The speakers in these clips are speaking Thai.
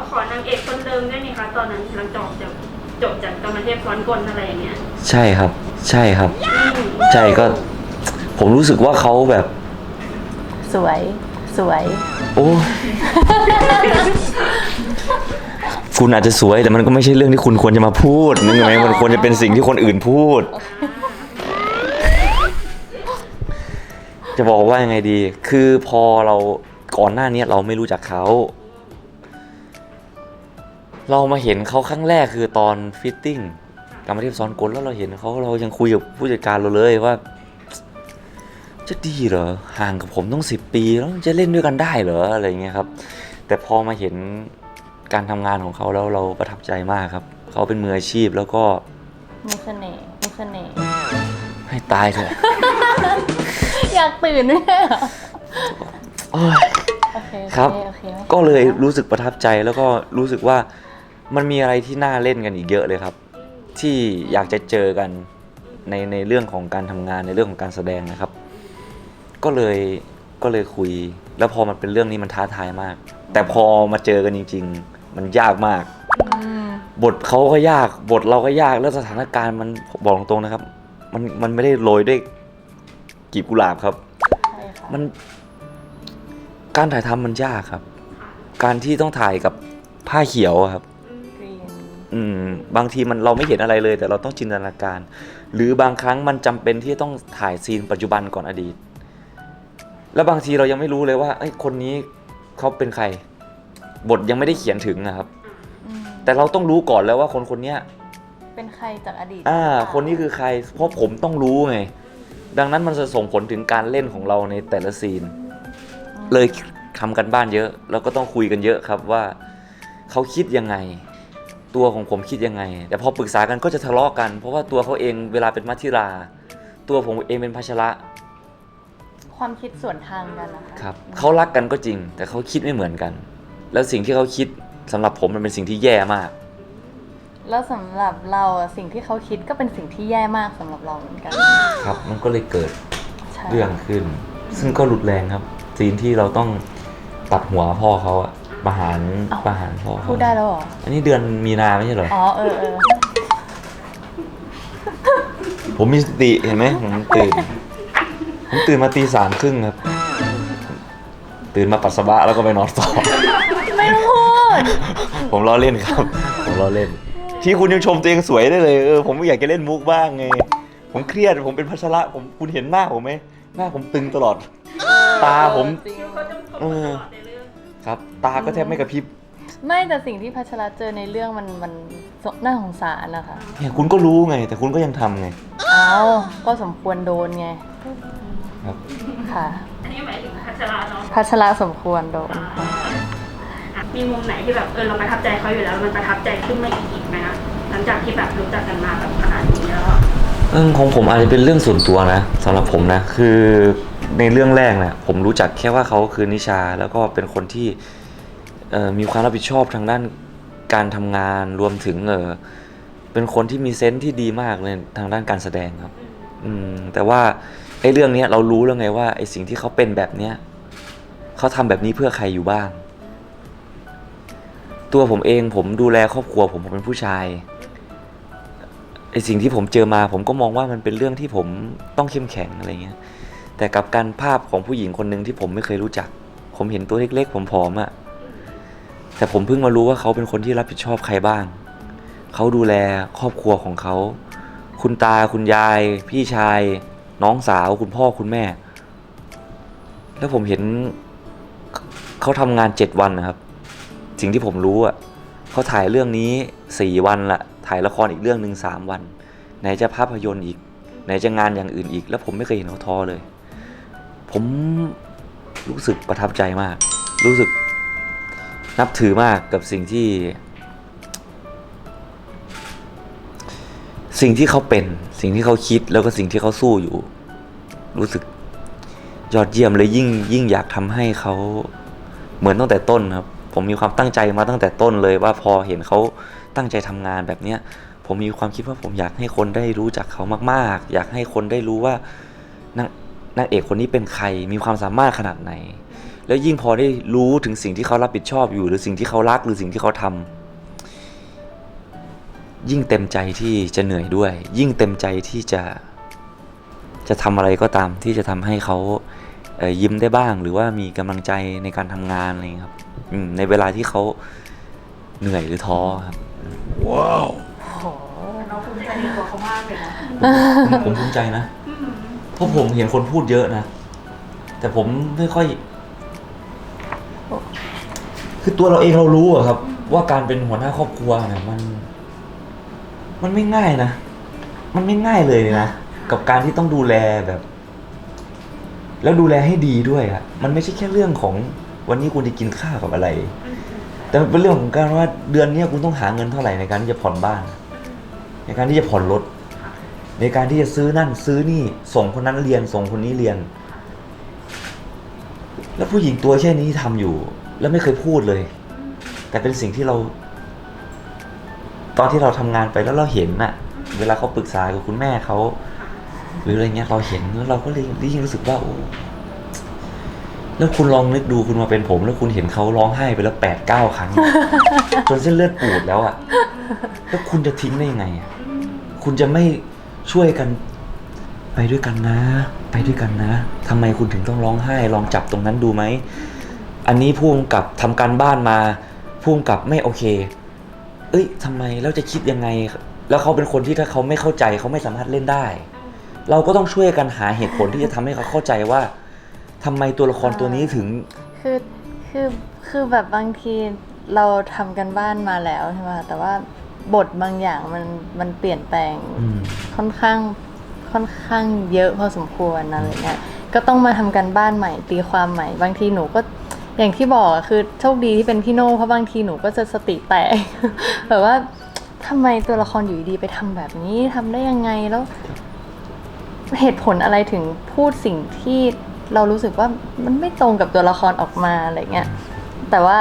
ว่าขอนางเอกคนเดิมด้วยนี่คะตอนนั้นหลังจบจากจบจากกรรมเทพซ้อนกลอะไรอย่างเงี้ยใช่ครับ ใช่ครับ อืมใช่ก็ ผมรู้สึกว่าเขาแบบ สวย สวย โอ้คุณอาจจะสวยแต่มันก็ไม่ใช่เรื่องที่คุณควรจะมาพูดนึกไหมมันควรจะเป็นสิ่งที่คนอื่นพูด จะบอกว่ายังไงดี คือพอเราก่อนหน้านี้เราไม่รู้จักเขา เรามาเห็นเขาครั้งแรกคือตอนฟิตติ้งกรรมเทพซ้อนกลแล้วเราเห็นเขาเรายังคุยกับผู้จัดการเราเลยว่า จะดีเหรอห่างกับผมต้องสิบปีแล้วจะเล่นด้วยกันได้เหรออะไรเงี้ยครับ แต่พอมาเห็นการทำงานของเขาแล้วเราประทับใจมากครับ เขาเป็นมืออาชีพแล้วก็มีเสน่ห์มีเสน่ห์ให้ตายเถอะอยากตื่นด้วยเหรอโอ้ยโอเคโอเครับโอเคไม่ก็เลยรู้สึกประทับใจแล้วก็รู้สึกว่า มันมีอะไรที่น่าเล่นกันอีกเยอะเลยครับ ที่อยากจะเจอกันในในเรื่องของการทำงานในเรื่องของการแสดงนะครับ ก็เลยก็เลยคุย แล้วพอมันเป็นเรื่องนี้มันท้าทายมาก แต่พอมาเจอกันจริง ๆ มันยากมากอืมบทเขาก็ยากบทเราก็ยากแล้วสถานการณ์มันบอกตรงๆนะครับ มันมันไม่ได้โรยด้วยกลีบกุหลาบครับใช่ค่ะมันการถ่ายทำมันยากครับ การที่ต้องถ่ายกับผ้าเขียวอะครับกรีน อืมบางทีมันเราไม่เห็นอะไรเลย แต่เราต้องจินตนาการ หรือบางครั้งมันจำเป็นที่ต้องถ่ายซีนปัจจุบันก่อนอดีต แล้วบางทีเรายังไม่รู้เลยว่าไอ้ยคนนี้เขาเป็นใคร บทยังไม่ได้เขียนถึงนะครับ อืมแต่เราต้องรู้ก่อนแล้วว่าคนคนเนี้ย เป็นใครจากอดีตอ่าหรือเปล่คนนี้คือใคร เพราะผมต้องรู้ไง ดังนั้นมันจะส่งผลถึงการเล่นของเราในแต่ละซีนอืมเลยทำกันบ้านเยอะ แล้วก็ต้องคุยกันเยอะครับว่า เขาคิดยังไง ตัวของผมคิดยังไง แต่พอปรึกษากันก็จะทะเลาะกัน เพราะว่าตัวเขาเองเวลาเป็นมัทธิรา ตัวผมเองเป็นพัชระความคิดส่วนทางกันนะคะครับเขารักกันก็จริง แต่เขาคิดไม่เหมือนกัน แล้วสิ่งที่เขาคิดสำหรับผมมันเป็นสิ่งที่แย่มาก แล้วสำหรับเราอะสิ่งที่เขาคิดก็เป็นสิ่งที่แย่มากสำหรับเราเหมือนกันครับ มันก็เลยเกิด ใช่เรื่องขึ้น ซึ่งก็รุนแรงครับ ซีนที่เราต้องตัดหัวพ่อเขาอะ ประหารประหารพ่อเขาพูดได้แล้วเหรอ อันนี้เดือนมีนาไม่ใช่เหรอ อ๋อ เออเออผมมีสติเห็นไหมผมตื่น ผมตื่นมาตีสามครึ่งครับ ตื่นมาปัสสาวะแล้วก็ไปนอนต่อ ไม่ต้องพูด ผมล้อเล่นครับ ผมล้อเล่น ที่คุณยังชมตัวเองสวยได้เลยเออผมอยากจะเล่นมุกบ้างไง ผมเครียดผมเป็นพัชระผมคุณเห็นหน้าผมไหมหน้าผมตึงตลอด ตาผมจริงเขาจะเขาตลอดในเรื่อง ครับ ตาก็แทบไม่กระพริบไม่แต่สิ่งที่พัชระเจอในเรื่องมันมันน่าสงสารนะคะเนี่ยคุณก็รู้ไง แต่คุณก็ยังทำไงเอาก็สมควรโดนไงครับค่ะ อันนี้หมายถึงพัชราเนาะพัชระสมควรโดนค่ะอะมีมุมไหนที่แบบเออเราประทับใจเขาอยู่แล้ว มันประทับใจขึ้นมาอีกอีกไหมคะหลังจากที่แบบรู้จักกันมาแบบขนาดนี้แล้วอะเรื่องของผมอาจจะเป็นเรื่องส่วนตัวนะสำหรับผมนะคือ ในเรื่องแรกนะผมรู้จักแค่ว่าเขาคือนิชา แล้วก็เป็นคนที่มีความรับผิดชอบทางด้านการทำงานรวมถึงเออเป็นคนที่มีเซนส์ที่ดีมากเลยทางด้านการแสดงครับ อืมแต่ว่าไอ้เรื่องนี้เรารู้แล้วไงว่าไอ้สิ่งที่เขาเป็นแบบเนี้ยเขาทำแบบนี้เพื่อใครอยู่บ้าง ตัวผมเองผมดูแลครอบครัวผมผมเป็นผู้ชายไอ้สิ่งที่ผมเจอมาผมก็มองว่ามันเป็นเรื่องที่ผมต้องเข้มแข็งอะไรเงี้ย แต่กับการภาพของผู้หญิงคนหนึ่งที่ผมไม่เคยรู้จัก ผมเห็นตัวเล็กๆผมผอมๆอะแต่ผมเพิ่งมารู้ว่าเขาเป็นคนที่รับผิดชอบใครบ้าง เขาดูแลครอบครัวของเขา คุณตาคุณยาย พี่ชาย น้องสาวคุณพ่อคุณแม่ แล้วผมเห็นเขาทำงานเจ็ดวันนะครับ สิ่งที่ผมรู้อะเขาถ่ายเรื่องนี้สี่วันละถ่ายละครอีกเรื่องหนึ่งสามวัน ไหนจะภาพยนตร์อีก ไหนจะงานอย่างอื่นอีก แล้วผมไม่เคยเห็นเขาท้อเลย ผมรู้สึกประทับใจมาก รู้สึกนับถือมากกับสิ่งที่ สิ่งที่เขาเป็น สิ่งที่เขาคิดแล้วก็สิ่งที่เขาสู้อยู่ รู้สึกยอดเยี่ยมเลยยิ่งยิ่งอยากทำให้เขาเหมือนตั้งแต่ต้นครับ ผมมีความตั้งใจมาตั้งแต่ต้นเลยว่าพอเห็นเขาตั้งใจทำงานแบบเนี้ยผมมีความคิดว่าผมอยากให้คนได้รู้จักเขามาก ๆ อยากให้คนได้รู้ว่านาง นางเอกคนนี้เป็นใครมีความสามารถขนาดไหน แล้วยิ่งพอได้รู้ถึงสิ่งที่เขารับผิดชอบอยู่ หรือสิ่งที่เขารักหรือสิ่งที่เขาทำยิ่งเต็มใจที่จะเหนื่อยด้วย ยิ่งเต็มใจที่จะจะทำอะไรก็ตามที่จะทำให้เขาเอ่อยิ้มได้บ้าง หรือว่ามีกำลังใจในการทำงานอะไรอย่างเงี้ยครับอืมในเวลาที่เขาเหนื่อยหรือท้อครับโอ้โหเราภูมิใจในตัวเขามากเลยนะผมผมภูมิใจนะเพ ราะผมเห็นคนพูดเยอะนะ แต่ผมไม่ค่อย คือตัวเราเองเรารู้อะครับ ว่าการเป็นหัวหน้าครอบครัวเนี่ยมัน มันไม่ง่ายนะ มันไม่ง่ายเลยนะ กับการที่ต้องดูแลแบบ แล้วดูแลให้ดีด้วยอะมันไม่ใช่แค่เรื่องของวันนี้คุณจะกินข้าวกับอะไร แต่มันเป็นเรื่องของการว่าเดือนเนี้ยคุณต้องหาเงินเท่าไหร่ในการที่จะผ่อนบ้าน ในการที่จะผ่อนรถ ในการที่จะซื้อนั่นซื้อนี่ส่งคนนั้นเรียนส่งคนนี้เรียน แล้วผู้หญิงตัวแค่นนี้ทำอยู่ แล้วไม่เคยพูดเลย แต่เป็นสิ่งที่เรา ตอนที่เราทำงานไปแล้วเราเห็นน่ะเวลาเขาปรึกษากับคุณแม่เขาหรืออะไรเงี้ยเราเห็นแล้วเราก็เลยยิ่งรู้สึกว่าโอ้แล้วคุณลองนึกดูคุณมาเป็นผม แล้วคุณเห็นเขาร้องไห้ไปแล้วแปดเก้าครั้ง จนเส้นเลือดปูดแล้วอะ แล้วคุณจะทิ้งได้ยังไงอะคุณจะไม่ ช่วยกัน ไปด้วยกันนะ ไปด้วยกันนะทำไมคุณถึงต้องร้องไห้ ลองจับตรงนั้นดูไหม อันนี้ผู้กำกับทำการบ้านมาผู้กำกับไม่โอเค เอ้ยทำไมแล้วจะคิดยังไง แล้วเขาเป็นคนที่ถ้าเขาไม่เข้าใจเขาไม่สามารถเล่นได้ เราก็ต้องช่วยกันหาเหตุผลที่จะทำให้เขาเข้าใจว่าทำไมตัวละครตัวนี้ถึง คือคือคือแบบบางทีเราทำกันบ้านมาแล้วใช่ไหมคะแต่ว่า บทบางอย่างมันมันเปลี่ยนแปลงอืม ค่อนข้างค่อนข้างเยอะพอสมควรอะไรเงี้ยก็ต้องมาทำกันบ้านใหม่ตีความใหม่ บางทีหนูก็อย่างที่บอกอะคือโชคดีที่เป็นพี่โน่เพราะบางทีหนูก็จะสติแตก แบบว่าทำไมตัวละครอยู่ดีๆไปทำแบบนี้ทำได้ยังไงแล้ว เหตุผลอะไรถึงพูดสิ่งที่เรารู้สึกว่ามันไม่ตรงกับตัวละครออกมาอะไรเงี้ย แต่ว่า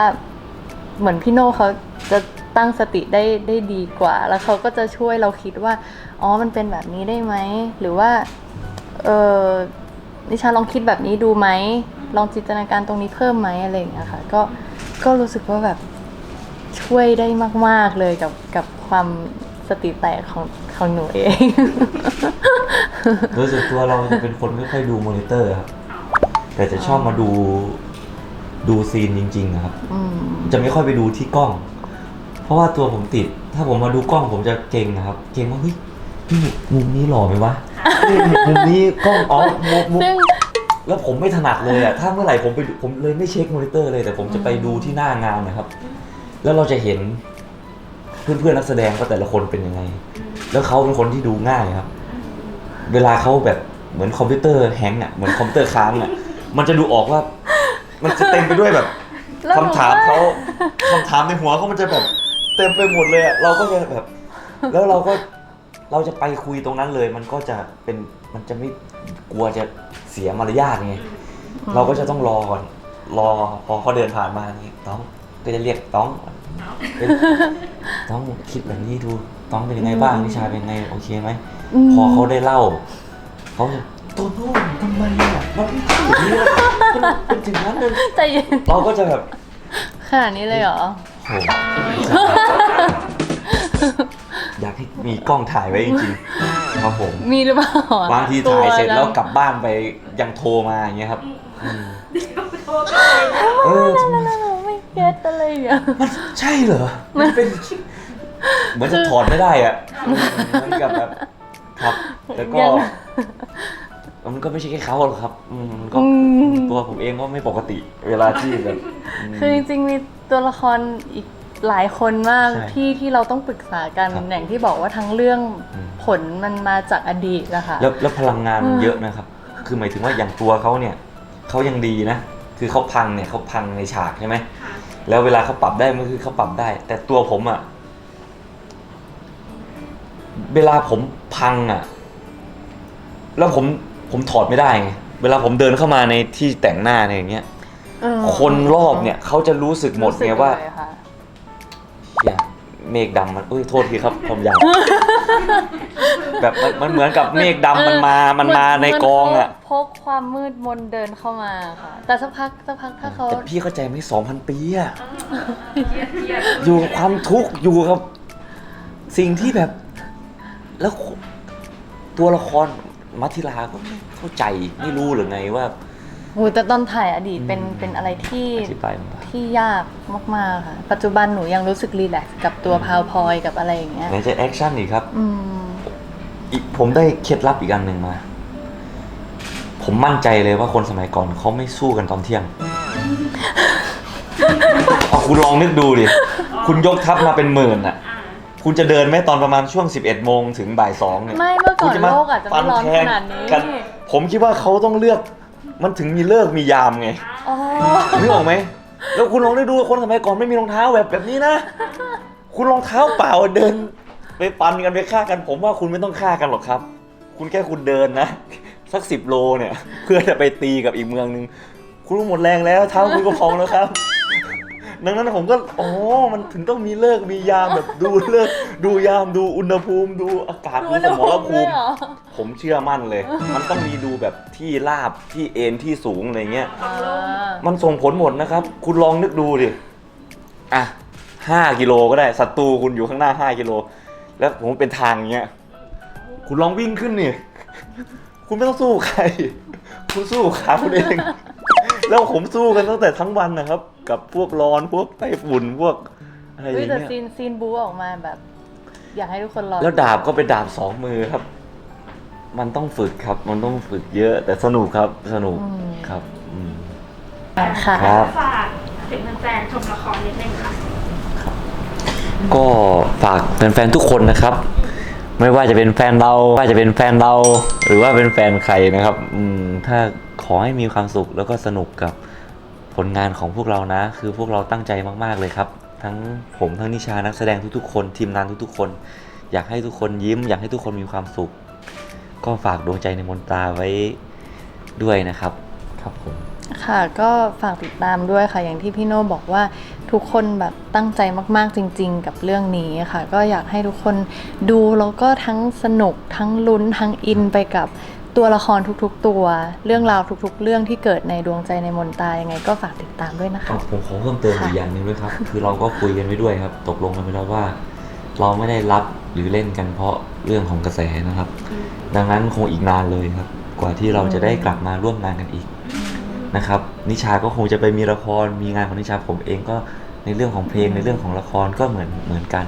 เหมือนพี่โน่เขาจะ ตั้งสติได้ได้ดีกว่า แล้วเขาก็จะช่วยเราคิดว่า อ๋อ มันเป็นแบบนี้ได้ไหม หรือว่า เออนิชาลองคิดแบบนี้ดูไหม ลองจินตนาการตรงนี้เพิ่มไหมอะไรอย่างเงี้ยค่ะ ก็ ก็รู้สึกว่าแบบช่วยได้มาก ๆ เลยกับกับความสติแตกของของหนูเอง โดยส่วนตัวเราจะเป็นคนไม่ค่อยดูมอนิเตอร์ครับ แต่จะชอบมาดูดูซีนจริงๆนะครับอืมจะไม่ค่อยไปดูที่กล้องเพ ราะว่าตัวผมติด ถ้าผมมาดูกล้องผมจะเก่งนะครับ เก่งว่าเฮ้ยนี่มุมนี้หล่อไหมวะเฮ้ยมุมนี้กล้องอ๋อมุมมุมซึ่งแล้วผมไม่ถนัดเลยอะถ้าเมื่อไหร่ผมไปดูผมเลยไม่เช็คมอนิเตอร์เลย แต่ผมจะไปดูที่หน้างานนะครับ แล้วเราจะเห็นเพื่อนๆนักแสดงว่าแต่ละคนเป็นยังไง แล้วเขาเป็นคนที่ดูง่ายครับ เวลาเขาแบบเหมือนคอมพิวเตอร์แฮงก์อะเหมือนคอมพิวเตอร์ค้างอะมันจะดูออกว่า มันจะเต็มไปด้วยแบบแล้วคำถามเขาคำถามในหัวเขามันจะแบบ เต็มไปหมดเลยอะเราก็จะแบบ แล้วเราก็เราจะไปคุยตรงนั้นเลย มันก็จะเป็นมันจะไม่กลัวจะเสียมารยาทไงเราก็จะต้องรอก่อนรอพอเขาเดินผ่านมานี่ต้องก็จะเรียกต้องเป็นต้องคิดแบบนี้ดูต้องเป็นยังไงบ้างนิชาเป็นยังไงโอเคไหมอืมพอเขาได้เล่าเขาจะตัวโน้นทำไมอะมันไม่ใช่อย่างนี้มันเป็นถึงนั้นเลยใจเย็นเราก็จะแบบ ขนาดนี้เลยเหรอ โห อยากให้มีกล้องถ่ายไว้จริงๆครับผมมีหรือเปล่าอะบางทีถ่ายเสร็จตัแล้วกลับบ้านไปยังโทรมาอย่างเงี้ยครับอืมเออทำไมหนูไม่เก็ตอะไรอย่างเงี้ยมันใช่เหรอมันเป็น เหมือนจะถอดไม่ได้อะเหมือนกับแบบครับ แล้วก็ มันก็ไม่ใช่แค่เขาหรอกครับอืมมันก็อืม ตัวผมเองก็ไม่ปกติเวลาที่แบบม คือจริงๆมีตัวละครอีกหลายคนมากใช่ที่ที่เราต้องปรึกษากันครับอย่างที่บอกว่าทั้งเรื่องอืม ผลมันมาจากอดีตนะคะ แล้วแล้วพลังงานมันอืมเยอะนะครับ คือหมายถึงว่าอย่างตัวเขาเนี่ยเขายังดีนะ คือเขาพังเนี่ยเขาพังในฉากใช่ไหมแล้วเวลาเขาปรับได้มันคือเขาปรับได้ แต่ตัวผมอะเวลาผมพังอะแล้วผม ผมถอดไม่ได้ไงเวลาผมเดินเข้ามาในที่แต่งหน้าเนี่ยอย่างเงี้ย เออคนรอบเนี่ยเขาจะรู้สึกหมดรู้สึกไงว่าเลยค่ะอย่าเมฆดำมันอุ้ยโทษทีครับผมอยากแบบมันมันเหมือนกับเมฆดำมันมามันมาในกองอะเหมืนเขาพกความมืดมนเดินเข้ามาค่ะ แต่สักพักสักพักถ้าเขา แต่พี่เข้าใจไหมสองพันปีอะเครียดเครียดอยู่กับความทุกข์อยู่กับ สิ่งที่แบบ แล้วตัวละคร มัทธิลาก็ไม่เข้าใจไม่รู้หรือไงว่า โหแต่ตอนถ่ายอดีตเป็นอืม เป็นอะไรที่ อธิบายมันไปที่ยากมากๆค่ะ ปัจจุบันหนูยังรู้สึกรีแลกซ์กับตัวพาวพอยกับอะไรอย่างเงี้ย ไหนจะแอคชั่นอีกครับ อืม อีกผมได้เคล็ดลับอีกอันหนึ่งมา ผมมั่นใจเลยว่าคนสมัยก่อนเขาไม่สู้กันตอนเที่ยง เอาคุณลองนึกดูดิ คุณยกทัพมาเป็นหมื่นอะอ่า คุณจะเดินไหมตอนประมาณช่วง 11โมงถึงบ่ายสองเนี่ยไม่เมื่อก่อนคุณจะมาโลกอาจจะไม่ร้อนขนาดนี้ฟัแทงกัผมคิดว่าเขาต้องเลือกมันถึงมีเลิกมียามไงอ๋อนึกออกไหมแล้วคุณลองได้ดูคนสมัยก่อนไม่มีรองเท้าแบบแบบนี้นะ คุณรองเท้าเปล่าเดิน ไปปันกันไปฆ่ากัน ผมว่าคุณไม่ต้องฆ่ากันหรอกครับ คุณแค่คุณเดินนะ สักสิบโลเนี่ย เพื่อจะไปตีกับอีกเมืองหนึงคุณหมดแรงแล้วเท้าคุณก็พองแล้วครับ ดังนั้นผมก็อ๋อมันถึงต้องมีเลิกมียามแบบดูเลิกดูยามดูอุณหภูมิ ดูอากาศดูสมรภูด้วยมิเหรอผมเชื่อมั่นเลย มันต้องมีดูแบบที่ราบที่เอ็นที่สูงอะไรเงี้ยอ่ามันส่งผลหมดนะครับ คุณลองนึกดูดิ อะห้ากิโลก็ได้ศัตรูคุณอยู่ข้างหน้าห้ากิโล แล้วผมเป็นทางอย่างเงี้ย คุณลองวิ่งขึ้นนี่ คุณไม่ต้องสู้ใคร คุณสู้ขาคุณเอง แล้วผมสู้กันตั้งแต่ทั้งวันนะครับ กับพวกร้อนพวกไต้ฝุ่นพวกอะไรอเฮ้ยย่างแต่เงี้ย ซีนซีนบูออกมาแบบ อยากให้ทุกคนรอแล้วดาบก็เป็นดาบสองมือครับ มันต้องฝึกครับ มันต้องฝึกเยอะ แต่สนุกครับ สนุกครับอืม ค่ะ ครับ ฝากถึงแฟนๆชมละครนิดนึงค่ะ ก็ฝากแฟนๆทุกคนนะครับ ไม่ว่าจะเป็นแฟนเราว่าจะเป็นแฟนเรา หรือว่าเป็นแฟนใครนะครับ อืมถ้าขอให้มีความสุขแล้วก็สนุกกับผ ลงานของพวกเรานะ คือพวกเราตั้งใจมาก ๆ เลยครับ ทั้งผมทั้งนิชานักแสดงทุกๆ คน ทีมงานทุกๆ คน อยากให้ทุกคนยิ้ม อยากให้ทุกคนมีความสุข ก็ฝากดวงใจในมนตราไว้ด้วยนะครับ ครับผมค่ะก็ฝากติดตามด้วยค่ะ อย่างที่พี่โน่บอกว่าทุกคนแบบตั้งใจมาก ๆ จริง ๆ กับเรื่องนี้ค่ะ ก็อยากให้ทุกคนดูแล้วก็ทั้งสนุกทั้งลุ้นทั้งอินไปกับ ตัวละครทุกๆ ตัว เรื่องราวทุกๆ เรื่องที่เกิดในดวงใจในมนตายังไงก็ฝากติดตามด้วยนะคะ ผมขอเพิ่มเติมอีกอย่างหนึ่งด้วยครับ คือเราก็คุยกันไว้ด้วยครับ ตกลงกันไปแล้วว่า เราไม่ได้รับหรือเล่นกันเพราะเรื่องของกระแสนะครับ ดังนั้นคงอีกนานเลยครับ กว่าที่เราจะได้กลับมาร่วมงานกันอีกนะครับ นิชาก็คงจะไปมีละครมีงานของนิชาผมเองก็ในเรื่องของเพลงในเรื่องของละครก็เหมือนเหมือนกัน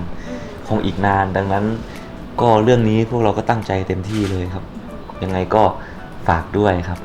คงอีกนาน ดังนั้น ก็เรื่องนี้พวกเราก็ตั้งใจเต็มที่เลยครับ ยังไงก็ฝากด้วยครับ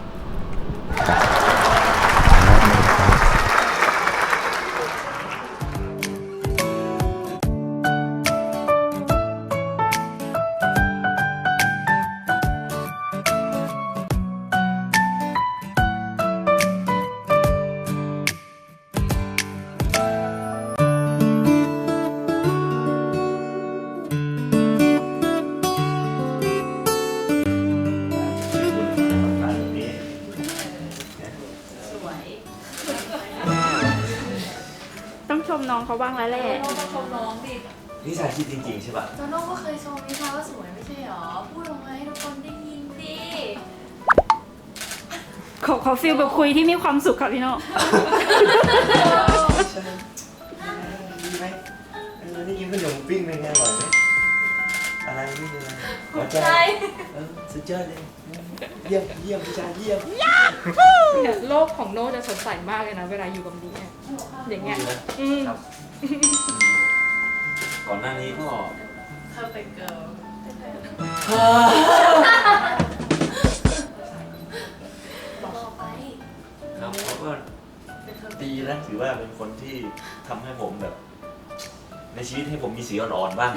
เขาบ้างแล้วแหละโน่มาชมน้องดินิชาคิดจริงๆใช่ปะโตโน่ก็เคยชมนิชาว่าสวยไม่ใช่หรอ พูดออกมาให้ทุกคนได้ยินดิขอขอฟิลแบบคุยที่มีความสุขค่ะพี่โน่ดีไหมเออนี่กินขนมปิ้งเป็นไงอร่อยไหมอะไรนี่เป็นอะไรหัวใจเออสุดยอดเลย เยี่ยมเยี่ยมพี่ชายเยี่ยมเนี่ยโลกของโน่จะสดใสมากเลยนะ เวลาอยู่กับดีเนี่ยอย่างเงี้ยอืม ครับ ก่อนหน้านี้ก็เธอเป็นเกิร์ลบอกเขาไปครับเขาก็ดีนะถือว่าเป็นคนที่ทำให้ผมแบบ ในชีวิตให้ผมมีสีอ่อนๆบ้าง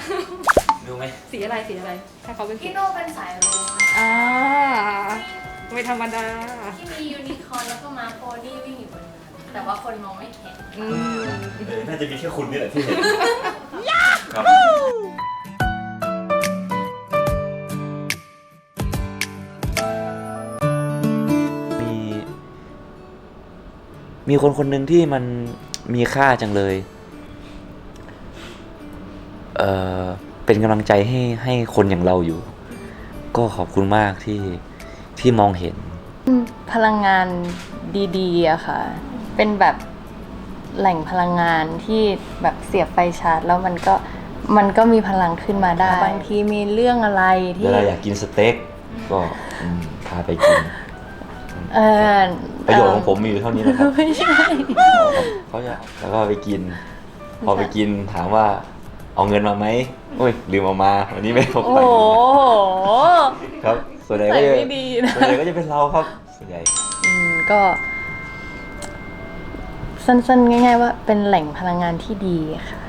รู้ไหมสีอะไรสีอะไร ถ้าเขาเป็นสีพี่โน่เป็นสายรุ้งอ่าไม่ธรรมดา ที่มียูนิคอร์นแล้วก็ม้าโพนี่วิ่งอยู่บนนั้น แต่ว่าคนมองไม่เห็นอืมเออน่าจะมีแค่คุณนี่แหละที่เห็นครับมี มีคนคนหนึ่งที่มันมีค่าจังเลย เออเป็นกำลังใจให้ให้คนอย่างเราอยู่ ก็ขอบคุณมากที่ที่มองเห็นอืมพลังงานดีๆอะค่ะ เป็นแบบแหล่งพลังงานที่แบบเสียบไฟชาร์จ แล้วมันก็มันก็มีพลังขึ้นมาได้บางทีมีเรื่องอะไรเวที่ลาอยากกินสเต็กก็อืมพาไปกิน เออประโยชน์ของผมมีอยู่เท่านี้นะครับ ไม่ใช่ เขาจะแล้วก็ไปกิน พอไปกินถามว่าเอาเงินมาไหมโอ้ยลืมเอามาวันนี้ไม่พกโอ้ไปโห ครับส่วนใหญ่ก็ใส่จะไม่ดีนะ ส่วนใหญ่ก็จะเป็นเราครับส่วนใหญ่ อืมก็ สั้นๆ ง่าย ๆ ว่าเป็นแหล่งพลังงานที่ดีค่ะ